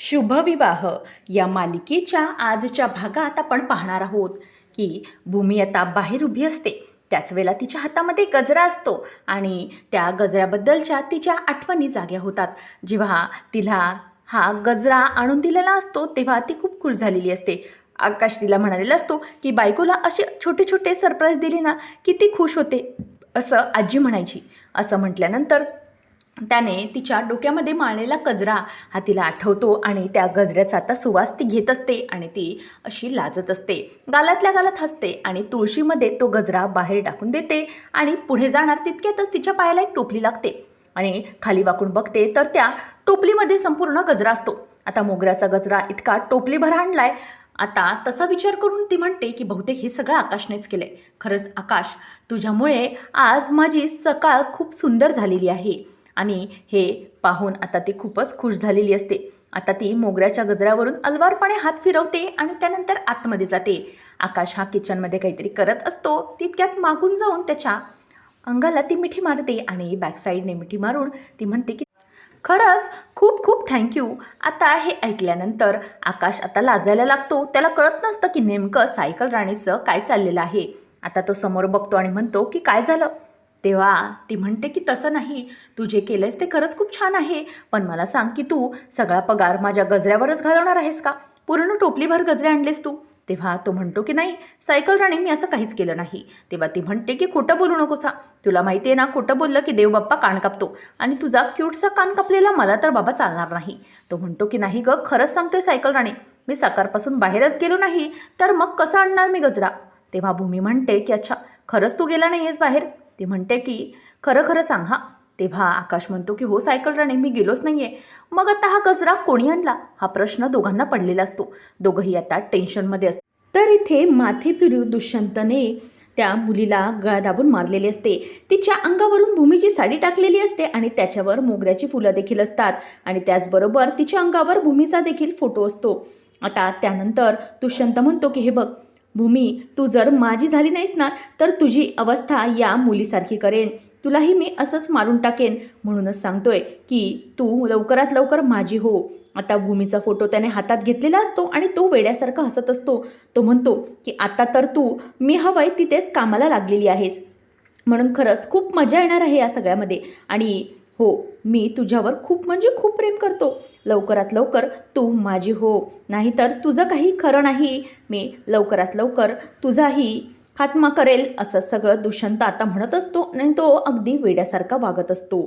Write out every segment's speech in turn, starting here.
शुभविवाह. या मालिकेच्या आजच्या भागात आपण पाहणार आहोत की भूमी आता बाहेर उभी असते. त्याच वेळेला तिच्या हातामध्ये गजरा असतो आणि त्या गजऱ्याबद्दलच्या तिच्या आठवणी जाग्या होतात. जेव्हा तिला हा गजरा आणून दिलेला असतो तेव्हा ती खूप खुश झालेली असते. आकाश तिला म्हणालेला असतो की बायकोला असे छोटे छोटे सरप्राईज दिले ना की ती खुश होते असं आजी म्हणायची. असं म्हटल्यानंतर त्याने तिच्या डोक्यामध्ये माळलेला गजरा हा तिला आठवतो आणि त्या गजऱ्याचा आता सुवास ती घेत असते आणि ती अशी लाजत असते. गालातल्या गालात हसते आणि तुळशीमध्ये तो गजरा बाहेर टाकून देते आणि पुढे जाणार तितक्यातच तिच्या पायाला एक टोपली लागते. आणि खाली वाकून बघते तर त्या टोपलीमध्ये संपूर्ण गजरा असतो. आता मोगऱ्याचा गजरा इतका टोपलीभर आणलाय. आता तसा विचार करून ती म्हणते की बहुतेक हे सगळं आकाशनेच केलं आहे खरंच आकाश तुझ्यामुळे आज माझी सकाळ खूप सुंदर झालेली आहे. आणि हे पाहून आता ती खूपच खुश झालेली असते. आता ती मोगऱ्याच्या गजऱ्यावरून अलवारपणे हात फिरवते आणि त्यानंतर आतमध्ये जाते. आकाश हा किचनमध्ये काहीतरी करत असतो. तितक्यात मागून जाऊन त्याच्या अंगाला ती मिठी मारते आणि बॅकसाईडने मिठी मारून ती म्हणते की खरंच खूप खूप थँक्यू आता हे ऐकल्यानंतर आकाश आता लाजायला लागतो. त्याला कळत नसतं की नेमकं सायकल राणीचं काय चाललेलं आहे. आता तो समोर बघतो आणि म्हणतो की काय झालं? तेव्हा ती म्हणते की तसं नाही. तू जे केलंयस ते खरंच खूप छान आहे. पण मला सांग की तू सगळा पगार माझ्या गजऱ्यावरच घालवणार आहेस का? पूर्ण टोपलीभर गजरे आणलेस तू. तेव्हा तो म्हणतो की नाही सायकल राणी मी असं काहीच केलं नाही. तेव्हा ती म्हणते की खोटं बोलू नकोसा. तुला माहिती आहे ना खोटं बोललं की देव बाप्पा कान कापतो. आणि तुझा क्यूटचा कान कापलेला मला तर बाबा चालणार नाही. तो म्हणतो की नाही गं खरंच सांगतोय सायकल राणी मी सकाळपासून बाहेरच गेलो नाही. तर मग कसं आणणार मी गजरा? तेव्हा भूमी म्हणते की अच्छा खरंच तू गेला नाही आहेस बाहेर. ती म्हणते की खरं खरं सांग हा. तेव्हा आकाश म्हणतो की हो सायकल राणे मी गेलोच नाही आहे मग आता हा गजरा कोणी आणला? हा प्रश्न दोघांना पडलेला असतो. दोघंही आता टेन्शनमध्ये असतात. तर इथे माथे फिरू दुष्यंतने त्या मुलीला गळा दाबून मारलेली असते. तिच्या अंगावरून भूमीची साडी टाकलेली असते आणि त्याच्यावर मोगऱ्याची फुलं देखील असतात. आणि त्याचबरोबर तिच्या अंगावर भूमीचा देखील फोटो असतो. आता त्यानंतर दुष्यंत म्हणतो की हे बघ भूमी तू जर माझी झाली नाहीस ना तर तुझी अवस्था या मुलीसारखी करेन. तुलाही मी असंच मारून टाकेन. म्हणूनच सांगतोय की तू लवकरात लवकर माझी हो. आता भूमीचा फोटो त्याने हातात घेतलेला असतो आणि तो वेड्यासारखा हसत असतो. तो म्हणतो की आता तर तू मी हवंय तिथेच कामाला लागलेली आहेस. म्हणून खरंच खूप मजा येणार आहे या सगळ्यामध्ये. आणि हो मी तुझ्यावर खूप म्हणजे खूप प्रेम करतो. लवकरात लवकर तू माझी हो. नाहीतर तुझं काही खरं नाही. मी लवकरात लवकर तुझाही खात्मा करेल असं सगळं दुष्यंत आता म्हणत असतो आणि तो अगदी वेड्यासारखा वागत असतो.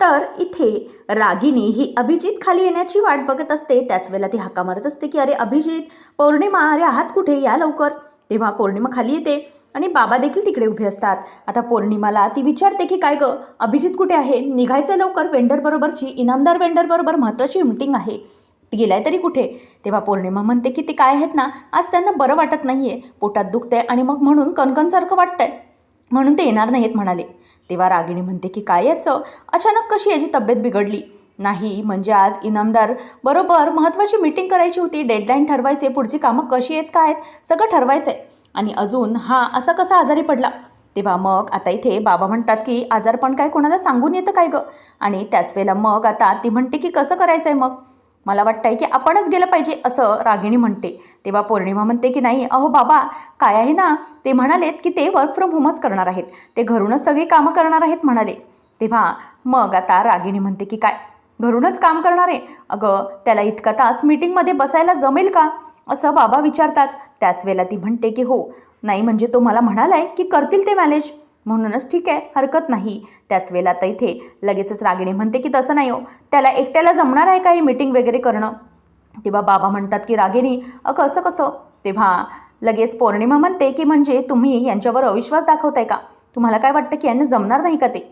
तर इथे रागिणी ही अभिजित खाली येण्याची वाट बघत असते. त्याच वेळेला ती हाका मारत असते की अरे अभिजित पौर्णिमा अरे आहात कुठे? या लवकर. तेव्हा पौर्णिमा खाली येते आणि बाबा देखील तिकडे उभे असतात. आता पौर्णिमाला ती विचारते की काय गं अभिजित कुठे आहे? निघायचं लवकर? वेंडरबरोबरची इनामदार वेंडरबरोबर महत्त्वाची मिटिंग आहे. गेलाय तरी कुठे? तेव्हा पौर्णिमा म्हणते की ते काय आहेत ना आज त्यांना बरं वाटत नाही आहे पोटात दुखतंय आणि मग म्हणून कणकणसारखं वाटतंय. म्हणून ते येणार नाहीत म्हणाले. तेव्हा रागिणी म्हणते की काय याचं? अचानक कशी याची तब्येत बिघडली? नाही म्हणजे आज इनामदार बरोबर महत्त्वाची मीटिंग करायची होती. डेडलाईन ठरवायचे. पुढची कामं कशी आहेत काय आहेत सगळं ठरवायचं आहे आणि अजून हा असा कसा आजारी पडला? तेव्हा मग आता इथे बाबा म्हणतात की आजारपण काय कोणाला सांगून येतं काय गं? आणि त्याच वेळेला मग आता ती म्हणते की कसं करायचं आहे मग? मला वाटतंय की आपणच गेलं पाहिजे असं रागिणी म्हणते. तेव्हा पौर्णिमा म्हणते की नाही अहो बाबा काय आहे ना ते म्हणालेत की ते वर्क फ्रॉम होमच करणार आहेत. ते घरूनच सगळी कामं करणार आहेत म्हणाले. तेव्हा मग आता रागिणी म्हणते की काय घरूनच काम करणार. आहे अगं त्याला इतका तास मीटिंगमध्ये बसायला जमेल का? असं बाबा विचारतात. त्याच वेळेला ती म्हणते की हो नाही म्हणजे तो मला म्हणालाय की करतील ते मॅनेज म्हणूनच ठीक आहे हरकत नाही. त्याच वेळेला तर इथे लगेचच रागिणी म्हणते की तसं नाही हो त्याला एकट्याला जमणार आहे का ही मीटिंग वगैरे करणं? तेव्हा बाबा म्हणतात की रागिणी अगं असं कसं? तेव्हा लगेच पौर्णिमा म्हणते की म्हणजे तुम्ही यांच्यावर अविश्वास दाखवताय का? तुम्हाला काय वाटतं की यांना जमणार नाही का ते?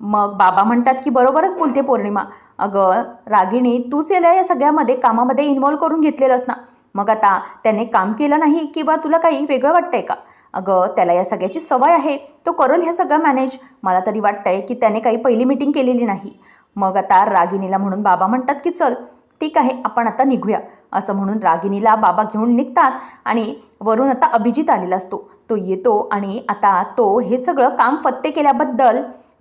मग बाबा म्हणतात की बरोबरच बोलते पौर्णिमा. अगं रागिणी तूच याला या सगळ्यामध्ये कामामध्ये इन्व्हॉल्व करून घेतलेलंस ना. मग आता त्याने काम केलं नाही किंवा तुला काही वेगळं वाटतंय का? अगं त्याला या सगळ्याची सवय आहे. तो करेल हे सगळं मॅनेज मला तरी वाटतंय की त्याने काही पहिली मीटिंग केलेली नाही. मग आता रागिनीला म्हणून बाबा म्हणतात की चल ठीक आहे आपण आता निघूया. असं म्हणून रागिनीला बाबा घेऊन निघतात आणि वरून आता अभिजित आलेला असतो. तो येतो आणि आता तो हे सगळं काम फत्ते केल्याबद्दल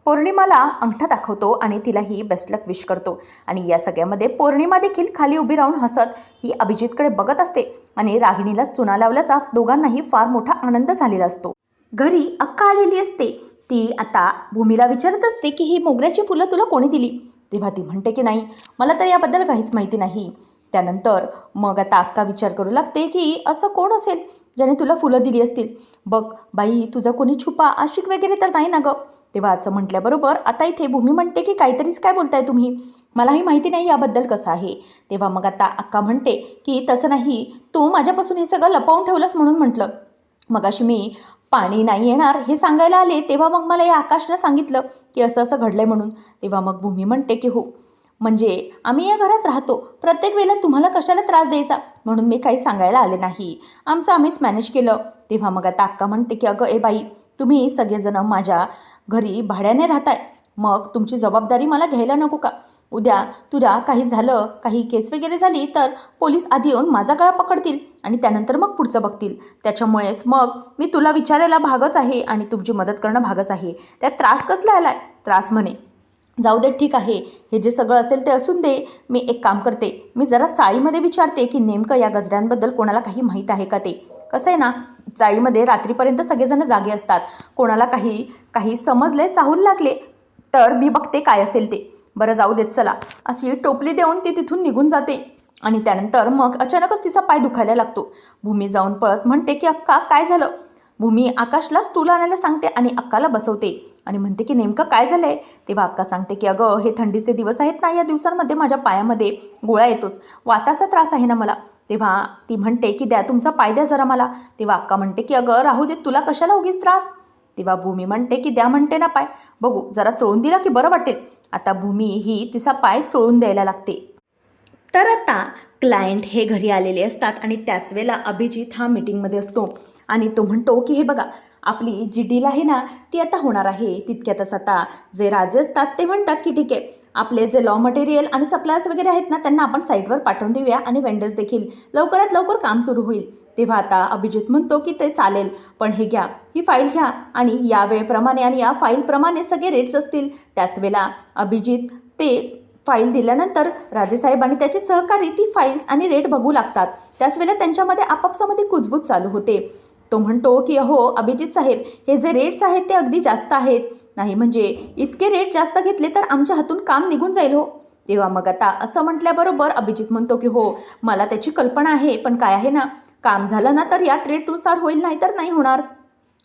पौर्णिमाला अंगठा दाखवतो आणि तिलाही बेस्ट लक विश करतो. आणि या सगळ्यामध्ये पौर्णिमा देखील खाली उभी राहून हसत ही अभिजितकडे बघत असते आणि रागिणीला चुना लावल्याचा दोघांनाही फार मोठा आनंद झालेला असतो. घरी अक्का आलेली असते. ती आता भूमीला विचारत असते की ही मोगऱ्याची फुलं तुला कोणी दिली? तेव्हा ती म्हणते की नाही मला तर याबद्दल काहीच माहिती नाही. त्यानंतर मग आता अक्का विचार करू लागते की असं कोण असेल ज्याने तुला फुलं दिली असतील? बघ बाई तुझा कोणी छुपा आशिक वगैरे तर नाही ना गं? तेव्हा असं म्हटल्याबरोबर आता इथे भूमी म्हणते की काहीतरीच काय बोलताय तुम्ही? मलाही माहिती नाही याबद्दल कसं आहे? तेव्हा मग आता अक्का म्हणते की तसं नाही तू माझ्यापासून हे सगळं लपवून ठेवलंस म्हणून म्हटलं. मग अशी मी पाणी नाही येणार हे सांगायला आले तेव्हा मग मला या आकाशनं सांगितलं की असं असं घडलंय म्हणून. तेव्हा मग भूमी म्हणते की हो म्हणजे आम्ही या घरात राहतो. प्रत्येक वेळेला तुम्हाला कशाला त्रास द्यायचा? म्हणून मी काही सांगायला आले नाही. आमचं आम्हीच मॅनेज केलं. तेव्हा मग आता अक्का म्हणते की अगं ए बाई तुम्ही सगळेजणं माझ्या घरी भाड्याने राहताय. मग तुमची जबाबदारी मला घ्यायला नको का? उद्या तुला काही झालं काही केस वगैरे झाली तर पोलीस आधी येऊन माझा गळा पकडतील आणि त्यानंतर मग पुढचं बघतील. त्याच्यामुळेच मग मी तुला विचारायला भागच आहे आणि तुमची मदत करणं भागच आहे. त्यात त्रास कसला आलाय? त्रास म्हणे. जाऊ दे ठीक आहे. हे जे सगळं असेल ते असून दे. मी एक काम करते. मी जरा चाळीमध्ये विचारते की नेमकं या गजऱ्यांबद्दल कोणाला काही माहीत आहे का ते? कसं आहे ना? चाळीमध्ये रात्रीपर्यंत सगळेजण जागे असतात. कोणाला काही काही समजले चाहूल लागले तर मी बघते काय असेल ते. बरं जाऊ देत चला. अशी टोपली देऊन ती तिथून निघून जाते. आणि त्यानंतर मग अचानकच तिचा पाय दुखायला लागतो. भूमी जाऊन पळत म्हणते की अक्का काय झालं? भूमी आकाशला स्टूल आणायला सांगते आणि अक्काला बसवते. आणि म्हणते की नेमकं काय झालं आहे तेव्हा अक्का सांगते की अगं हे थंडीचे दिवस आहेत ना या दिवसांमध्ये माझ्या पायामध्ये गोळा येतोच. वाताचा त्रास आहे ना मला. तेव्हा ती म्हणते की द्या तुमचा पाय द्या जरा मला. तेव्हा अक्का म्हणते की अगं राहू दे तुला कशाला उगीच त्रास? तेव्हा भूमी म्हणते की द्या म्हणते ना पाय. बघू जरा चोळून दिला की बरं वाटेल. आता भूमी ही तिचा पाय चोळून द्यायला लागते. तर आता क्लायंट हे घरी आलेले असतात आणि त्याच वेळेला अभिजित हा मीटिंगमध्ये असतो. आणि तो म्हणतो की हे बघा आपली जी डील आहे ना ती आता होणार आहे. तितक्यातच आता जे राजे असतात ते म्हणतात की ठीक आहे आपले जे लॉ मटेरियल आणि सप्लायर्स वगैरे आहेत ना त्यांना आपण साईटवर पाठवून देऊया आणि वेंडर्स देखील लवकरात लवकर काम सुरू होईल. तेव्हा आता अभिजित म्हणतो की ते चालेल पण हे घ्या ही फाईल घ्या आणि या वेळेप्रमाणे आणि या फाईलप्रमाणे सगळे रेट्स असतील. त्याच वेळेला अभिजित ते फाईल दिल्यानंतर राजेसाहेब आणि त्याचे सहकारी ती फाईल्स आणि रेट बघू लागतात. त्याच वेळेला त्यांच्यामध्ये आपापसामध्ये कुजबूज चालू होते. तो म्हणतो की अहो अभिजित साहेब हे जे रेट्स आहेत ते अगदी जास्त आहेत. नाही म्हणजे इतके रेट जास्त घेतले तर आमच्या हातून काम निघून जाईल हो. तेव्हा मग आता असं म्हटल्याबरोबर अभिजित म्हणतो की हो मला त्याची कल्पना आहे पण काय आहे ना काम झालं ना तर या ट्रेटनुसार होईल नाही तर नाही होणार.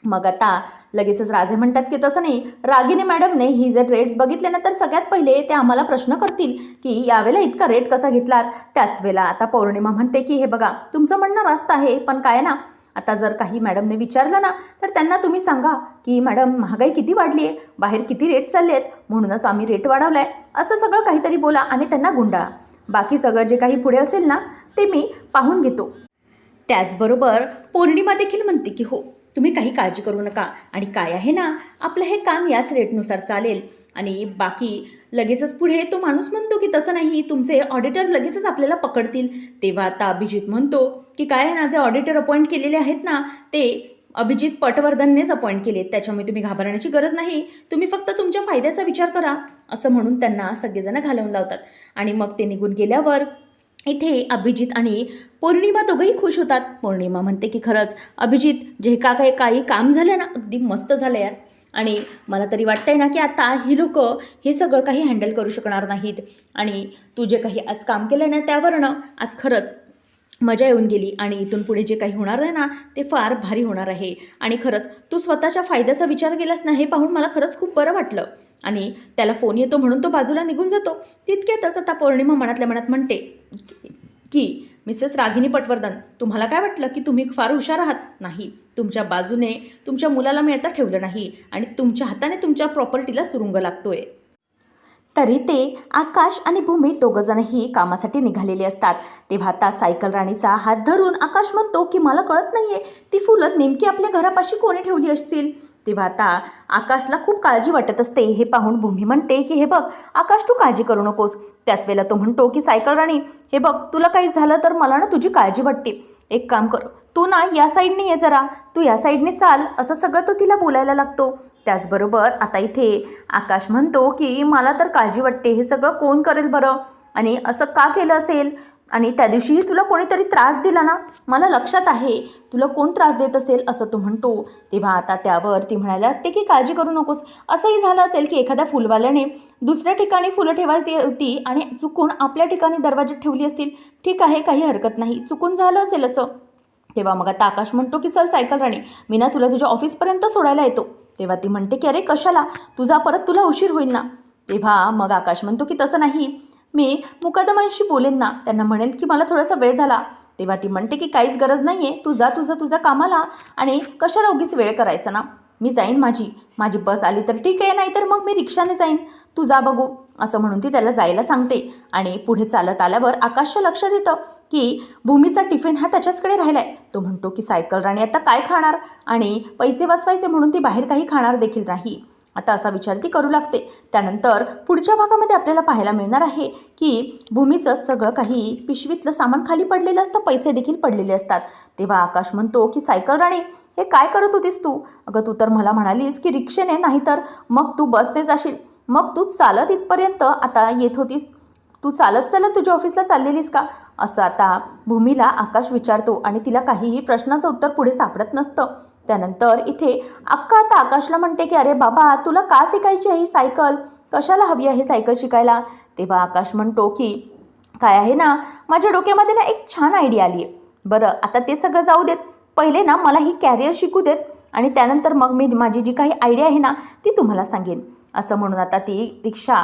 मग आता लगेचच राजे म्हणतात की तसं नाही रागिनी मॅडमने ही जर रेट्स बघितले ना तर सगळ्यात पहिले ते आम्हाला प्रश्न करतील की यावेळेला इतका रेट कसा घेतलात? त्याच वेळेला आता पौर्णिमा म्हणते की हे बघा तुमचं म्हणणं रास्त आहे पण काय ना आता जर काही मॅडमने विचारलं ना तर त्यांना तुम्ही सांगा की मॅडम महागाई किती वाढली आहे बाहेर किती रेट चालले आहेत म्हणूनच आम्ही रेट वाढवला आहे असं सगळं काहीतरी बोला आणि त्यांना गुंडाळा. बाकी सगळं जे काही पुढे असेल ना ते मी पाहून घेतो. त्याचबरोबर पौर्णिमा देखील म्हणते की हो तुम्ही काही काळजी करू नका. आणि काय आहे ना आपलं हे काम याच रेटनुसार चालेल. आणि बाकी लगेचच पुढे तो माणूस म्हणतो की तसं नाही तुमचे ऑडिटर लगेचच आपल्याला पकडतील. तेव्हा आता अभिजित म्हणतो की काय आहे ना जे ऑडिटर अपॉइंट केलेले आहेत ना ते अभिजित पटवर्धननेच अपॉइंट केले. त्याच्यामुळे तुम्ही घाबरण्याची गरज नाही. तुम्ही फक्त तुमच्या फायद्याचा विचार करा असं म्हणून त्यांना सगळेजण घालवून लावतात. आणि मग ते निघून गेल्यावर इथे अभिजित आणि पौर्णिमा दोघंही खुश होतात. पौर्णिमा म्हणते की खरंच अभिजित जे का काही काही काम झालं ना अगदी मस्त झालं यार. आणि मला तरी वाटतंय ना की आता ही लोक हे सगळं काही हँडल करू शकणार नाहीत. आणि तू जे काही आज काम केलं ना त्यावरनं आज खरंच मजा येऊन गेली. आणि इथून पुढे जे काही होणार आहे ना ते फार भारी होणार आहे. आणि खरंच तू स्वतःच्या फायद्याचा विचार केलास ना हे पाहून मला खरंच खूप बरं वाटलं. आणि त्याला फोन येतो म्हणून तो बाजूला निघून जातो. तितक्यातच आता पौर्णिमा मनातल्या मनात म्हणते की मिसेस रागिनी पटवर्धन तुम्हाला काय वाटलं की तुम्ही फार हुशार आहात? नाही. तुमच्या बाजूने तुमच्या मुलाला मिळता ठेवलं नाही आणि तुमच्या हाताने तुमच्या प्रॉपर्टीला सुरुंग लागतोय. तरी ते आकाश आणि भूमी दोघंजणही कामासाठी निघालेले असतात. तेव्हा आता सायकल राणीचा हात धरून आकाश म्हणतो की मला कळत नाहीये ती फुलं नेमकी आपल्या घरापाशी कोणी ठेवली असतील? तेव्हा आता आकाशला खूप काळजी वाटत असते. हे पाहून भूमी म्हणते की हे बघ आकाश तू काळजी करू नकोस. त्याच वेळेला तो म्हणतो की सायकल राणी हे बघ तुला काही झालं तर मला ना तुझी काळजी वाटते. एक काम कर तू ना या साईडने ये जरा. तू या साईडने चाल असं सगळं तो तिला बोलायला लागतो. त्याचबरोबर आता इथे आकाश म्हणतो की मला तर काळजी वाटते हे सगळं कोण करेल बरं? आणि असं का केलं असेल? आणि त्या दिवशीही तुला कोणीतरी त्रास दिला ना? मला लक्षात आहे. तुला कोण त्रास देत असेल असं तो म्हणतो. तेव्हा आता त्यावर ती म्हणायला ते की काळजी करू नकोस. असंही झालं असेल की एखाद्या फुलवाल्याने दुसऱ्या ठिकाणी फुलं ठेवायची होती आणि चुकून आपल्या ठिकाणी दरवाजात ठेवली असतील. ठीक आहे काही हरकत नाही. चुकून झालं असेल असं. तेव्हा मग आता आकाश म्हणतो की चल सायकल राणी. मी ना तुला तुझ्या ऑफिसपर्यंत सोडायला येतो. तेव्हा ती म्हणते की अरे कशाला? तुझा परत तुला उशीर होईल ना? तेव्हा मग आकाश म्हणतो की तसं नाही. मी मुकदमांशी बोलेन ना. त्यांना म्हणेल की मला थोडासा वेळ झाला. तेव्हा ती म्हणते की काहीच गरज नाही आहे तुझा तुझा तुझा कामाला आणि कशाला उगीच वेळ करायचा ना? मी जाईन माझी. माझी बस आली तर ठीक आहे नाहीतर मग मी रिक्षाने जाईन. तू जा बघू असं म्हणून ती त्याला जायला सांगते आणि पुढे चालत आल्यावर आकाशच्या लक्षात येतं की भूमीचा टिफिन हा त्याच्याचकडे राहिला आहे तो म्हणतो की सायकल राणी आता काय खाणार? आणि पैसे वाचवायचे म्हणून ती बाहेर काही खाणार देखील नाही. आता असा विचार ती करू लागते. त्यानंतर पुढच्या भागामध्ये आपल्याला पाहायला मिळणार आहे की भूमीचं सगळं काही पिशवीतलं सामान खाली पडलेलं असतं पैसे देखील पडलेले असतात. तेव्हा आकाश म्हणतो की सायकल राणी हे काय करत होतीस तू? अगं तू तर मला म्हणालीस की रिक्षेने नाहीतर मग तू बसने जाशील. मग तू चालत इथपर्यंत आता येत होतीस. तू चालत चालत तुझ्या ऑफिसला चाललेलीस का? असं आता भूमीला आकाश विचारतो आणि तिला काहीही प्रश्नाचं उत्तर पुढे सापडत नसतं. त्यानंतर इथे अक्का आता आकाशला म्हणते की अरे बाबा तुला का शिकायची आहे ही सायकल? कशाला हवी आहे सायकल शिकायला? तेव्हा आकाश म्हणतो की काय आहे ना माझ्या डोक्यामध्ये ना एक छान आयडिया आली आहे. बरं आता ते सगळं जाऊ देत. पहिले ना मला ही कॅरियर शिकू देत आणि त्यानंतर मग मी माझी जी काही आयडिया आहे ना ती तुम्हाला सांगेन. असं म्हणून आता ती रिक्षा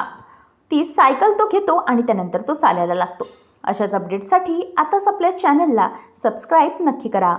ती सायकल तो घेतो आणि त्यानंतर तो चालायला लागतो. अशाच अपडेटसाठी आताच आपल्या चॅनलला सबस्क्राईब नक्की करा.